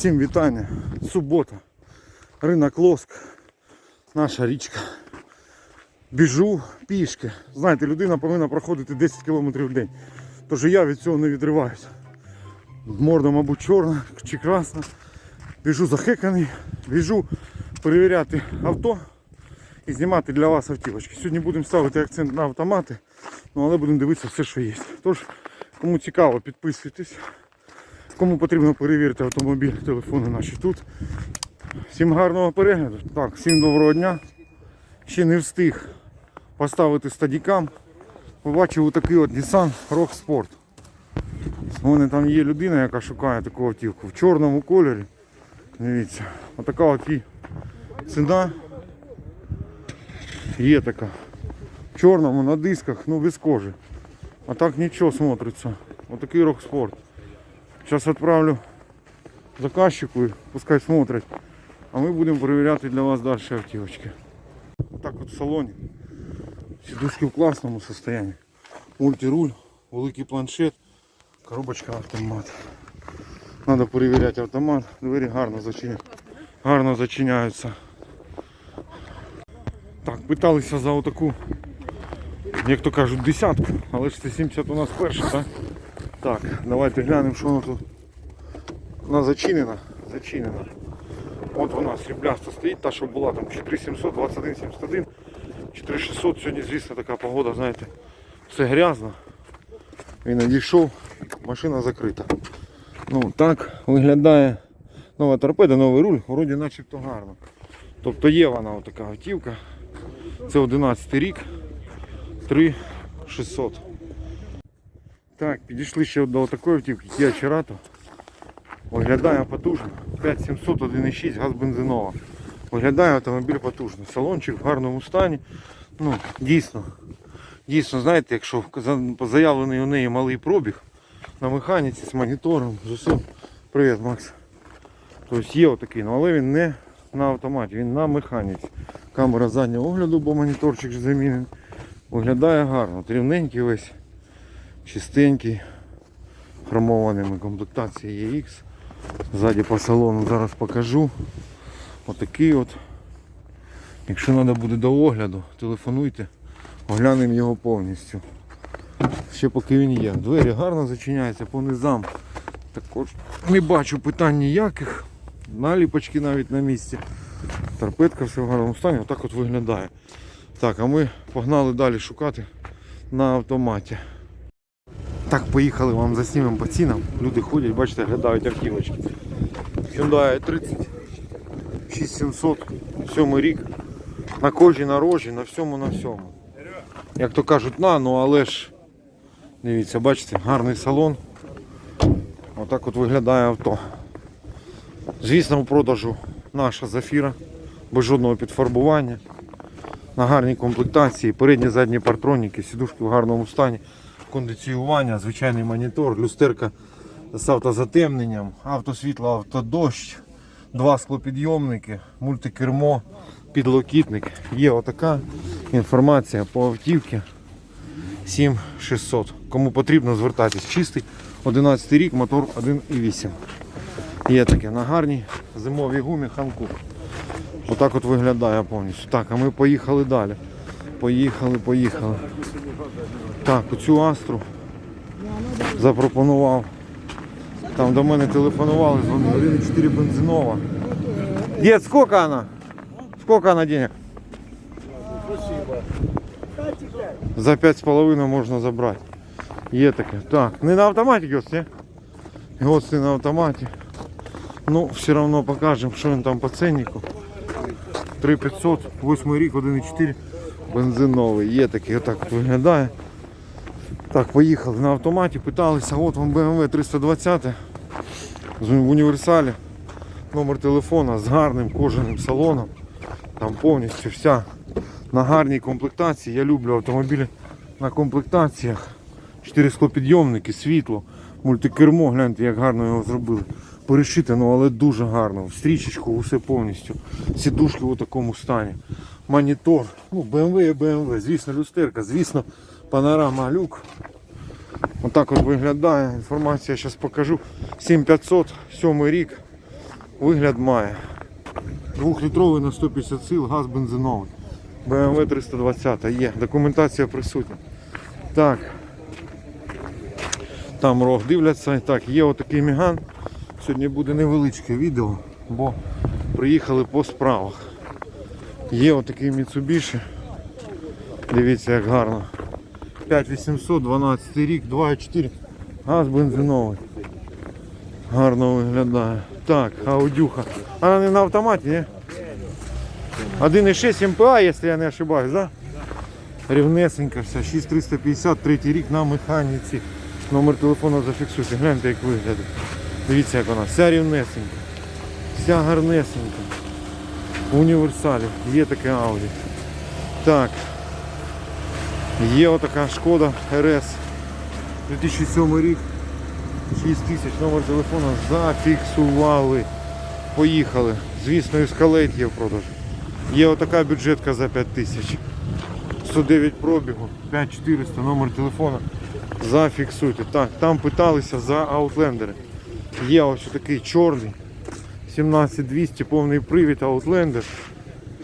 Всім вітання. Субота. Ринок Лоск. Наша річка. Біжу пішки. Знаєте, людина повинна проходити 10 км в день. Тож я від цього не відриваюся. Морда, мабуть, чорна чи красна. Біжу захеканий, біжу перевіряти авто і знімати для вас автівочки. Сьогодні будемо ставити акцент на автомати, ну, але будемо дивитися все, що є. Тож, кому цікаво, підписуйтесь. Кому потрібно перевірити автомобіль, телефони наші тут. Всім гарного перегляду. Так, всім доброго дня. Ще не встиг поставити стадікам. Побачив отакий от Nissan Rock Sport. У мене там є людина, яка шукає таку автівку в чорному кольорі. Дивіться, отака от її ціна. Є така. В чорному на дисках, ну без кожи. А так нічого смотриться. Отакий Rock Sport. Зараз відправлю заказчику пускай смотрять. А ми будемо перевіряти для вас далі автівочки. Так от в салоні. Сідушки в класному стані. Мультируль, великий планшет, коробочка автомат. Треба перевіряти автомат. Двері гарно зачиняються. Гарно зачиняються. Так, питалися за отаку, як то кажуть, десятку, але ж це 70 у нас перша, так? Так, давайте глянемо, що воно тут. Вона зачинена. Зачинена. От вона срібляста стоїть, та що була там 4700, 2171, 4600. Сьогодні, звісно, така погода, знаєте, все грязно. Він надійшов, машина закрита. Ну так виглядає нова торпеда, новий руль, вроді начебто гарно. Тобто є вона отака автівка. Це 11 рік, 3600. Так, підійшли ще до такої автівки Kia Cerato. Виглядає потужно. 5700 1.6 газ бензинова. Виглядає автомобіль потужно. Салончик в гарному стані. Ну, дійсно. Дійсно, знаєте, якщо заявлений у неї малий пробіг на механіці з монітором, з усім. Привіт, Макс. Тобто є отакий, ну, але він не на автоматі, він на механіці. Камера заднього огляду, бо моніторчик замінений. Виглядає гарно, рівненький весь чистенький, хромованими комплектації EX. Ззаді по салону зараз покажу. Отакий от. Якщо треба буде до огляду, телефонуйте, оглянемо його повністю. Ще поки він є. Двері гарно зачиняються по низам. Також не бачу питань ніяких. Наліпочки навіть на місці. Торпедка все в гарному стані, отак от виглядає. Так, а ми погнали далі шукати на автоматі. Так, поїхали вам заснімемо по цінам. Люди ходять, бачите, глядають автівочки. Hyundai 30 6700, сьомий рік. На кожі, на рожі, на всьому, на всьому. Як то кажуть, на, ну але ж дивіться, бачите, гарний салон. Отак от виглядає авто. Звісно, в продажу наша зафіра, без жодного підфарбування. На гарній комплектації, передні задні партроніки, сідушки в гарному стані, кондиціювання, звичайний монітор, люстерка з автозатемненням, автосвітло, автодощ, два склопідйомники, мультикермо, підлокітник. Є отака інформація по автівці 7600. Кому потрібно, звертайтесь. Чистий 11 рік, мотор 1,8. Є таке на гарній зимовій гумі Ханкук. Отак от виглядає повністю. Так, а ми поїхали далі. Поїхали, поїхали. Так, оцю астру запропонував. Там до мене телефонували, дзвонили 1,4 бензинова. Дед, сколько она? Сколько она денег? За 5,5 можна забрати. Є таке. Так, не на автоматі Гос, ні? Не на автоматі. Ну, все одно покажемо, що він там по ценнику. 3500, 8 рік, 1,4 бензиновий. Є такий, отак от виглядає. Так, поїхали на автоматі, питалися, от вам BMW 320 в універсалі. Номер телефона з гарним кожаним салоном. Там повністю вся на гарній комплектації. Я люблю автомобілі на комплектаціях. Чотири склопідйомники, світло, мультикермо, гляньте, як гарно його зробили. Перешите, ну але дуже гарно. В стрічечку усе повністю. Сідушки у такому стані. Монітор. Ну, BMW і BMW. Звісно, люстерка, звісно, панорама люк. Отак от виглядає. Інформація зараз покажу. 7500, 7 рік. Вигляд має. Двохлітровий на 150 сил, газ бензиновий. BMW 320 є. Документація присутня. Так. Там рог дивляться. Так, є отакий міган. Сьогодні буде невеличке відео, бо приїхали по справах. Є отакий Mitsubishi. Дивіться, як гарно. 5800, 12 рік, 2,4. Газ бензиновий. Гарно виглядає. Так, аудюха. Вона не на автоматі, ні? 1,6 МПА, якщо я не ошибаюсь, да? Рівнесенька вся, 6350, третій рік на механіці. Номер телефону зафіксуйте, гляньте як виглядає. Дивіться як вона, вся рівнесенька. Вся гарнесенька. Універсалі. Є таке Audi. Так. Є отака шкода РС. 2007 рік. 6 тисяч номер телефону зафіксували. Поїхали. Звісно, ескалейт є в продажу. Є отака бюджетка за 5 тисяч. 109 пробігу, 5400 номер телефона. Зафіксуйте. Так, там питалися за аутлендери. Є ось такий чорний. 17200 повний привід Outlander.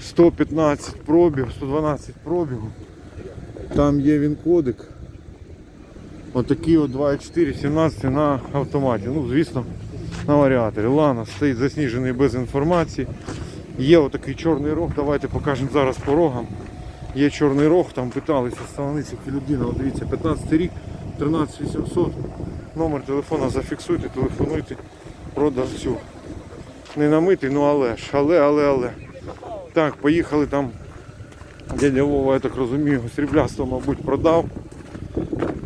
115 пробіг, 112 пробігу. Там є він кодик. Отакий от 2.4, 17 на автоматі. Ну, звісно, на варіаторі. Лана стоїть засніжений без інформації. Є отакий чорний рог. Давайте покажемо зараз по рогам. Є чорний рог, там питалися становитися людина. От дивіться, 15 рік, 13800. Номер телефона зафіксуйте, телефонуйте продавцю. Не намитий, ну але ж, але, але, але. Так, поїхали там. Дядя Вова, я так розумію, сріблясто, мабуть, продав.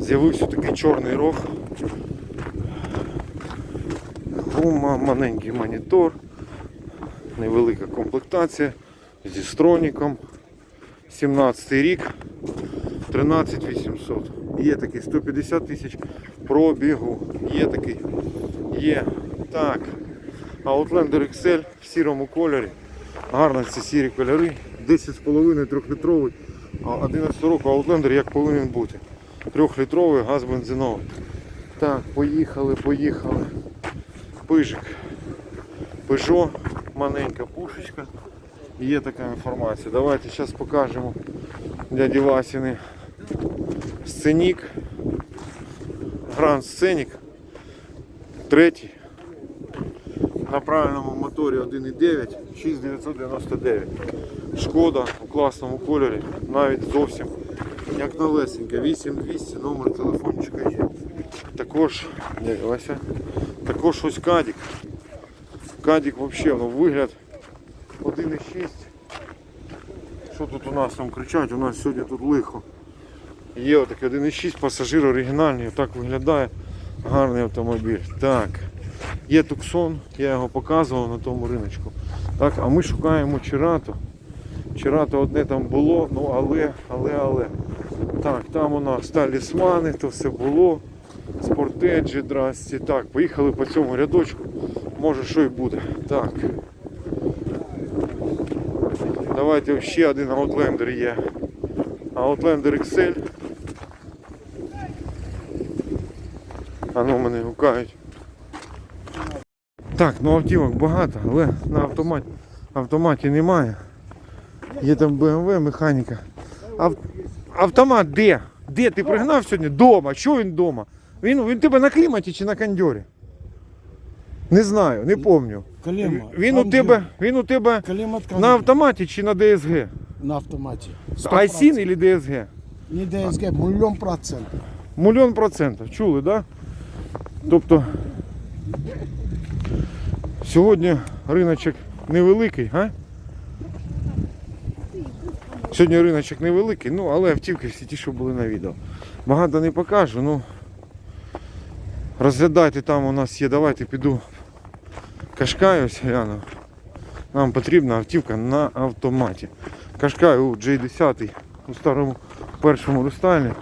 З'явився такий чорний рог. Гума, маленький монітор, невелика комплектація зі строніком. 17 рік, 13800. Є такий 150 тисяч пробігу. Є такий. Є. Так. Outlander XL в сірому кольорі. Гарно ці сірі кольори. 10,5 3-літровий. А 11 року Outlander як повинен бути. Трьохлітровий газ бензиновий. Так, поїхали, поїхали. Пижик. Peugeot, маленька пушечка. Є така інформація. Давайте зараз покажемо дяді Васіни сценік. Гранд сценік. Третій. На правильному моторі 1.9, 6999. Шкода у класному кольорі, навіть зовсім як новесенька. 8200, номер телефончика є. Також, як Вася, також ось кадік. Кадік взагалі, ну, вигляд 1,6. Що тут у нас там кричать? У нас сьогодні тут лихо. Є отакий 1,6 пасажир оригінальний, так виглядає гарний автомобіль. Так. Є Туксон, я його показував на тому риночку. Так, а ми шукаємо Чирато. Чирато одне там було, ну але, але, але. Так, там у нас талісмани, то все було. Спортеджі, здрасті. Так, поїхали по цьому рядочку. Може що й буде. Так. Давайте ще один Outlander є. Outlander XL. А ну мене гукають. Так, ну автівок багато, але на автоматі, автоматі немає. Є там BMW, механіка. Ав... Автомат де? Де? Ти пригнав сьогодні? Дома. Що він дома? Він, він тебе на кліматі чи на кондьорі? Не знаю, не пам'ятаю. Він у тебе, він у тебе на автоматі чи на ДСГ? на автоматі. Айсін или ДСГ? Не ДСГ, мільйон процентів. Мільйон процентів. Чули, так? Да? Тобто сьогодні риночок невеликий, а? Сьогодні риночок невеликий, ну але автівки всі ті, що були на відео. Багато не покажу, ну розглядайте там у нас є, давайте піду Кашкаю ось гляну. Нам потрібна автівка на автоматі. Кашкай у J10 у старому першому рестайлі.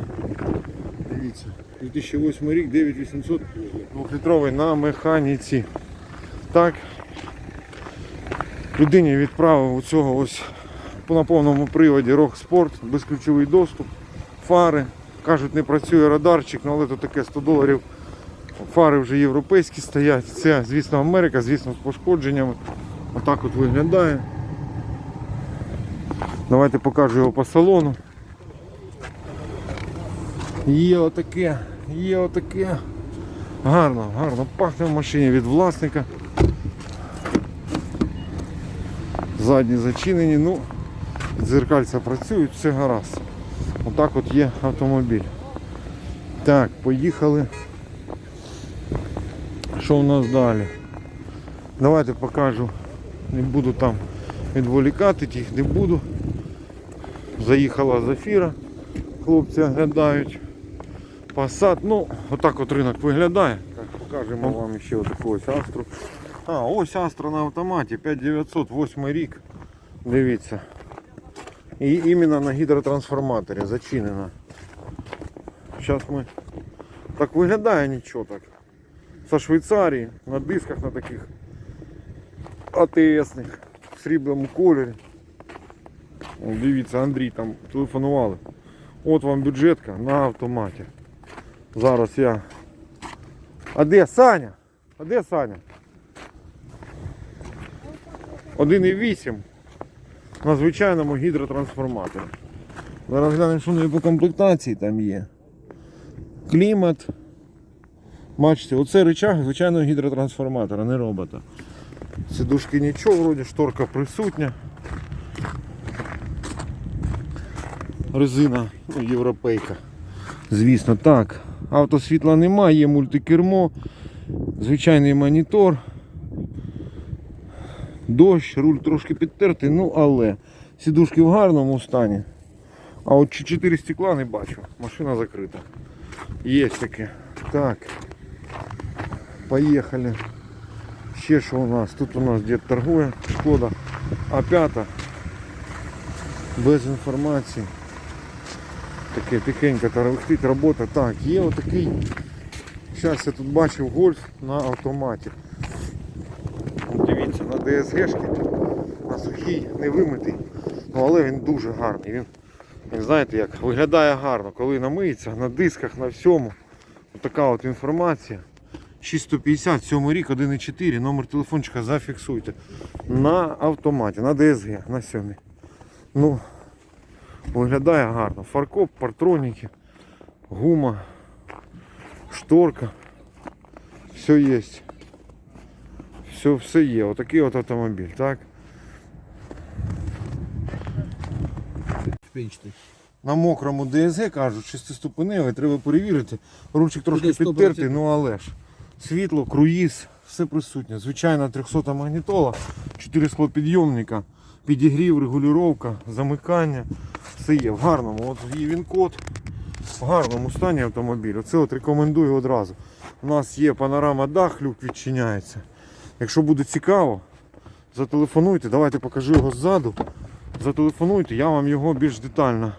Дивіться, 2008 рік, 9800 2-літровий на механіці. Так. Людині відправив у цього ось на повному приводі Rock Sport, безключовий доступ, фари. Кажуть, не працює радарчик, ну, але то таке 100 доларів Фари вже європейські стоять. Це, звісно, Америка, звісно, з пошкодженнями. Отак от виглядає. Давайте покажу його по салону. Є отаке, є отаке. Гарно, гарно пахне в машині від власника. Задні зачинені, ну, дзеркальця працюють, все гаразд. Отак от є автомобіль. Так, поїхали. Що у нас далі? Давайте покажу. Не буду там відволікати, тих не буду. Заїхала Зафіра, хлопці оглядають. Passat, ну, отак от ринок виглядає. Так, покажемо вам ще отаку ось Астру. А, ось Астра на автоматі, 5908 рік. Дивіться. І іменно на гідротрансформаторі зачинена. Зараз ми. Так виглядає нічого так. Со Швейцарії, на дисках на таких АТСних, в срібному кольорі. О, Дивіться, Андрій там телефонували. От вам бюджетка на автоматі. Зараз я. А де Саня? А де Саня? 1,8 на звичайному гідротрансформаторі. Зараз глянемо, що в неї по комплектації там є. Клімат. Бачите, оце рычаг звичайного гідротрансформатора, не робота. Сидушки нічого, вроді шторка присутня. Резина ну, європейка. Звісно, так. Автосвітла немає, є мультикермо, звичайний монітор. Дощ, руль трошки підтертий, ну але сідушки в гарному стані. А от 4 стекла не бачу. Машина закрита. Є таке. Так. Поїхали. Ще що у нас? Тут у нас дід торгує, шкода. А5. Без інформації. Таке тихенько тарахтить робота. Так, є отакий. Зараз я тут бачив гольф на автоматі. ДСГшки, на сухій, не вимитий. Ну, але він дуже гарний. Він, він знаєте як, виглядає гарно, коли намиється, на дисках, на всьому. Така от інформація. 6150, 7 рік, 1.4, номер телефончика зафіксуйте. На автоматі, на ДСГ, на 7. Ну, виглядає гарно. Фаркоп, партроніки, гума, шторка. Все є. Все, все є. Отакий от автомобіль, так? На мокрому ДСГ кажуть, шестиступеневий, треба перевірити. Ручик трошки підтертий, ну але ж. Світло, круїз, все присутнє. Звичайна 300 магнітола, 4 склопідйомника, підігрів, регулювання, замикання. Все є в гарному. От є він код. В гарному стані автомобіль. Оце от рекомендую одразу. У нас є панорама дах, люк відчиняється. Якщо буде цікаво, зателефонуйте, давайте покажу його ззаду. Зателефонуйте, я вам його більш детально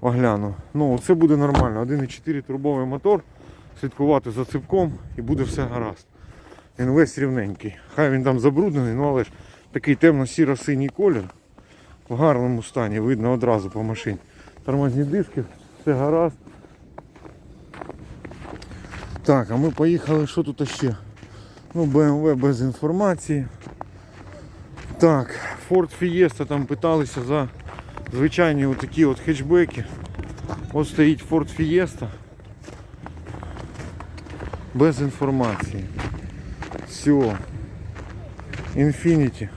огляну. Ну, це буде нормально. 1,4 турбовий мотор, слідкувати за ципком і буде все гаразд. Він весь рівненький. Хай він там забруднений, ну але ж такий темно-сіро-синій колір в гарному стані, видно одразу по машині. Тормозні диски, все гаразд. Так, а ми поїхали, що тут ще? Ну, BMW без інформації. Так, Ford Fiesta там питалися за звичайні отакі от хетчбеки. Ось стоїть Ford Fiesta. Без інформації. Все. Infinity.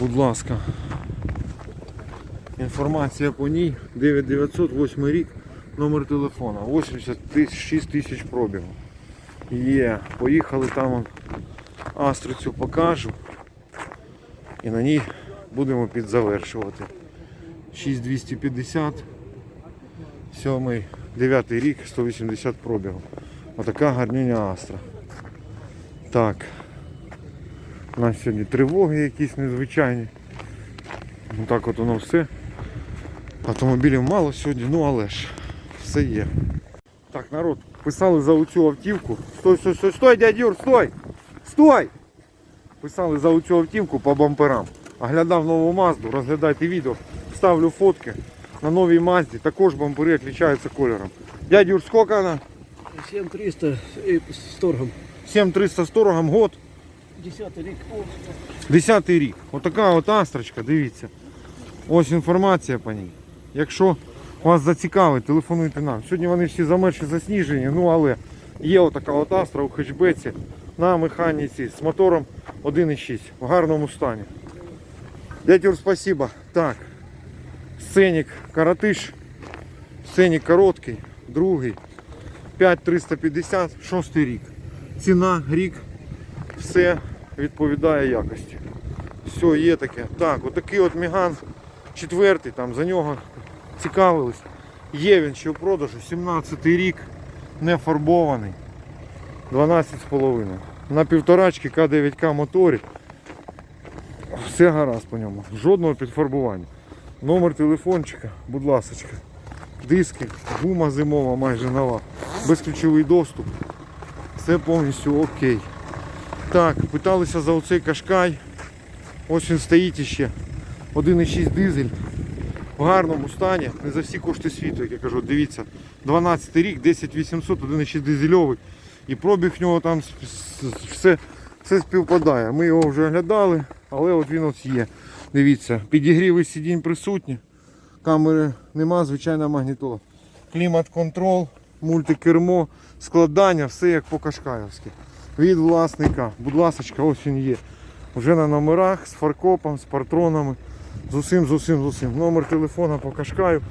Будь ласка. Інформація по ній 9908 рік, номер телефона, 86 тисяч пробігу. Є, поїхали там он, Астрицю покажу. І на ній будемо підзавершувати. 6250, 7, 9 рік, 180 пробігу. Отака гарнюня Астра. Так. У нас сьогодні тривоги якісь незвичайні. Ну так от воно все. Автомобілів мало сьогодні, ну але ж все є. Так, народ, писали за оцю автівку. Стой, стой, стой, стой, дядь Юр, стой! Стой! Писали за оцю автівку по бамперам. Оглядав нову Мазду, розглядайте відео, ставлю фотки. На новій Мазді також бампери відрізняються кольором. Дядь Юр, скільки вона? 7300 з торгом. 7300 з торгом год. 10 рік. О, Десятий рік. Отака от астрочка, дивіться. Ось інформація по ній. Якщо вас зацікавить, телефонуйте нам. Сьогодні вони всі замерші засніжені, ну але є отака от астра у хетчбеці на механіці з мотором 1.6 в гарному стані. Дядь Юр, спасибо. Так. Сценік Каратиш. Сценік короткий, другий. 5350, шостий рік. Ціна рік все відповідає якості. Все, є таке. Так, отакий от Міган четвертий, там за нього цікавились. Є він ще в продажу, 17 рік, не фарбований. 12,5. На півторачки К9К моторі. Все гаразд по ньому. Жодного підфарбування. Номер телефончика, будь ласка. Диски, гума зимова майже нова. Безключовий доступ. Все повністю окей. Так, питалися за оцей кашкай. Ось він стоїть іще. 1,6 дизель. В гарному стані. Не за всі кошти світу, як я кажу, дивіться. 12 рік, 10800, 1,6 дизельовий. І пробіг в нього там все, все співпадає. Ми його вже оглядали, але от він ось є. Дивіться, підігріви сидінь присутні. Камери нема, звичайна магнітола. Клімат-контрол, мультикермо, складання, все як по кашкаївськи. Від власника. Будь ласка, ось він є. Вже на номерах з фаркопом, з партронами. З усім, з усім, з усім. Номер телефона по кашкаю.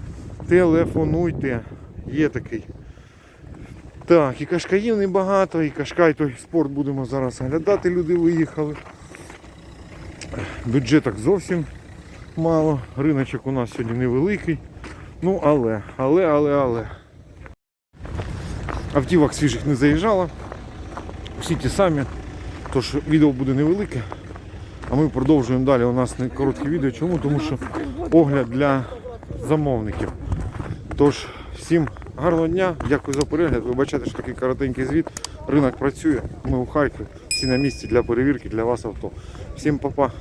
Телефонуйте. Є такий. Так, і кашкаїв небагато, і кашкай той спорт будемо зараз оглядати. Люди виїхали. Бюджеток зовсім мало. Риночок у нас сьогодні невеликий. Ну але, але, але, але. Автівок свіжих не заїжджало. Всі ті самі. Тож відео буде невелике. А ми продовжуємо далі. У нас коротке відео. Чому? Тому що огляд для замовників. Тож, всім гарного дня, дякую за перегляд. Ви бачите, що такий коротенький звіт. Ринок працює. Ми у Харкові. Всі на місці для перевірки для вас авто. Всім па-па.